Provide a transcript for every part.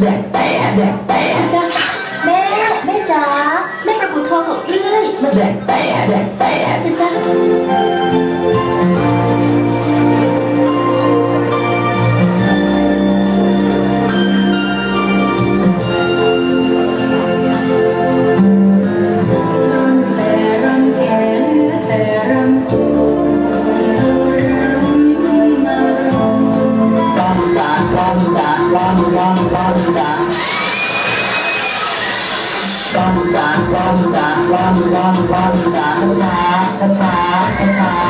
แบกแปะแบกแปะจ้ะแม่แม่จ๋าแม่ประปุกทองของเอ้ยมาแบกแปะแบกแปะจ้ะ ลาลาลาลาลาลาลาลาลาลา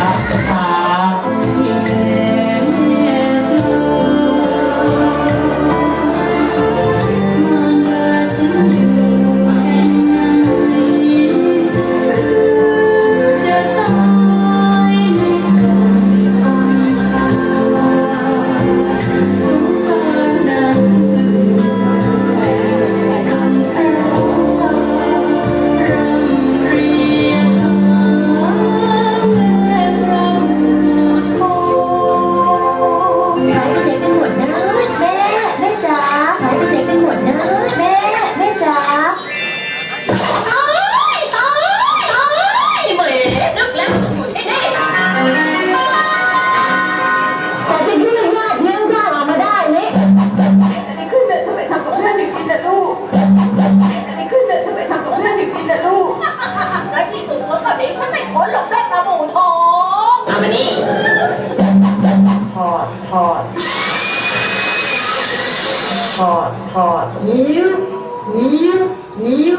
อด ถอด ถอดยิ้วยิ้วยิ้ว